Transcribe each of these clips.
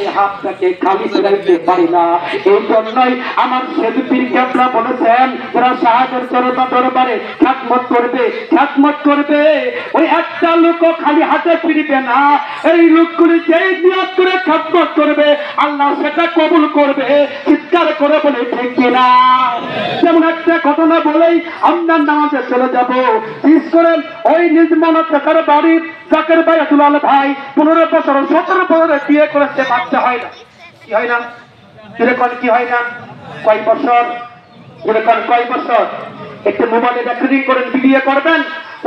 আমি হাতটাকে খালি ফেরাইতে পারি না। এই জন্যই আমার সেদুপির ক্যাপলা বলেছেন যারা সাহায্যের জনতা দরবারে খ্যাতমত করবে খ্যাতমত করবে ওই একটা লোক খালি হাতে ফিরবে না। এই লোকগুলি যেই নিয়ত করে খ্যাতমত করবে আল্লাহ সেটা কবুল করবে চিৎকার করে বলে ঠিক কিনা? যেমন একটা ঘটনা বলেই আমরা নামাজে চলে যাব। ওই নির্মল টাকার বাড়ির জাকের ভাই দুলাল ভাই পনেরো বছর, সতেরো বছরে বিয়ে করেছে, বাচ্চা হয় না। কি হয় না? কীরকম কি হয় না? কয় বছর? কীরকম কয় বছর? একটু মোবাইলে রেকর্ডিং করেন বিয়ে করবেন।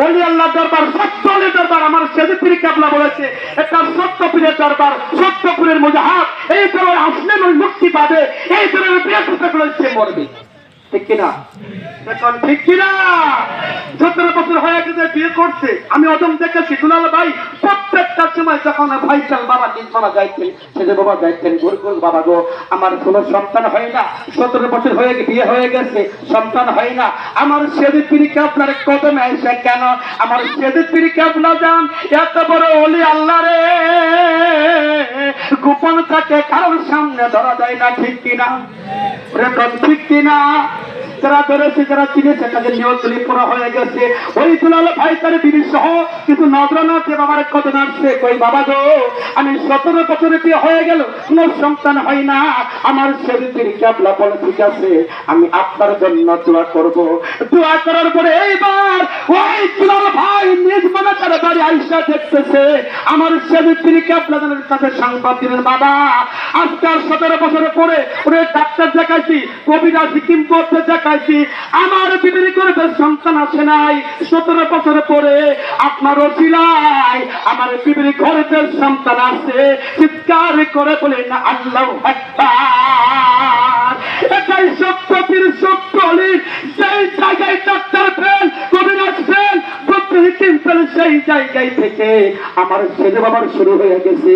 ওলি আল্লাহ দরবার, সত্য অলি দরবার, আমার সেদিপিরি কাবলা বলেছে, একটা সত্য পীরের দরবার, সত্য পীরের মুজাহাব এই দরবার আসলে মুক্তি পাবে, এই দরবার বিয়ে করতে মরবে। ঠিক কিনা? এখন ঠিক কিনা? সতেরো বছর হয়ে গেছে বিয়ে করছে, আমি অদম দেখেছি দুলাল ভাই, প্রত্যেকটা সময় যখন ভাই চাল বাবা নিজ মামা যাইতেন? সেজে বাবা যাইতেন, গুরু গুরু বাবা গো, আমার কোনো সন্তান হয় না। সতেরো বছর হয়ে বিয়ে হয়ে গেছে, সন্তান হয় না। আমার সেদি পিরিকে আপনার কদমে এসে কেন? আমার সেদি পিরিকে আপনার যান এত বড় অলি আল্লাহ রে। গোপন থাকে, কারোর সামনে ধরা যায় না, ঠিক কিনা? ঠিক কিনা? যারা ধরেছে যারা চিনেছে তাদের নিয়ন্ত্রণ পুরো হয়ে গেছে। ওই দুলাল ভাই, তার বিবি সহ কিন্তু নজরানাথে বাবার কদিন আসছে কই, বাবা গো, আমি সতেরো বছরে বিয়ে হয়ে গেল, কোন সন্তান হয় না। আমার শরীরের ক্যাবলা বলে ঠিক আছে, আমি আপনার জন্য দোয়া করব। দোয়া করার পরে এইবার ওই দুলাল ভাই নিজ তার বাড়ি আইসা দেখতেছে, আমার শরীরের ক্যাবলা সাথে সংবাদ দিলেন, বাবা আজকে আর সতেরো বছরে পরে ওরে ডাক্তার দেখাইছি কবিরা সিকিম করতে দেখাইছি, আমার বিবির করবে সন্তান আছে নাই, সতেরো বছর পরে আপনার অচিলাই আমার বিবির ঘরেতে সন্তান আছে। চিৎকার করে বলে না আল্লাহ এটাই সত্য পীর সত্য সেই জায়গায় ডাক্তার সেই জায়গায় থেকে আমার ছেলে বাবার শুরু হয়ে গেছে।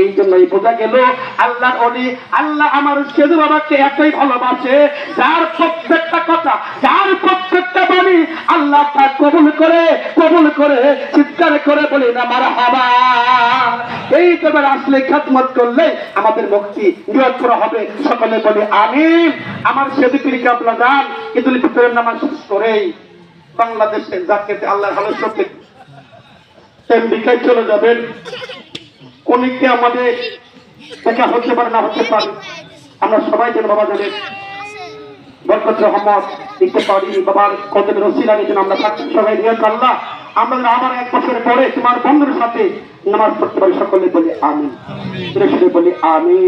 এই জন্যই বোঝা গেল, আল্লাহর অলি আল্লাহ আমার ছেলে বাবাকে এতই ভালোবাসে, যার প্রত্যেকটা কথা, যার প্রত্যেকটা বাণী আল্লাহ তা কবুল করে কবুল করে, চিৎকার করে বলি, না মারা হাবা এই তবে আসলে খ্যাতমত করলে আমাদের মুক্তি নিয়োগ করা হবে। সকলে বলি আমি আমার পিরিকে আপনার যান কিন্তু ভিতরের নামাজ শেষ করেই বাংলাদেশে যাকে আল্লাহ ভালো সত্যি আমেরিকায় চলে যাবেন। অনেকে আমাদের দেখা হতে পারে না হতে পারে। আমরা সবাই যেন বাবা জানেন বরকত রহমত লিখতে পারি। বাবার কদমের রসিলা যেন আমরা থাকছি সবাই নিয়ে আল্লাহ আমরা আবার এক বছর পরে তোমার বন্ধুর সাথে নামাজ পড়তে পারি। সকলে বলি আমি বলি আমি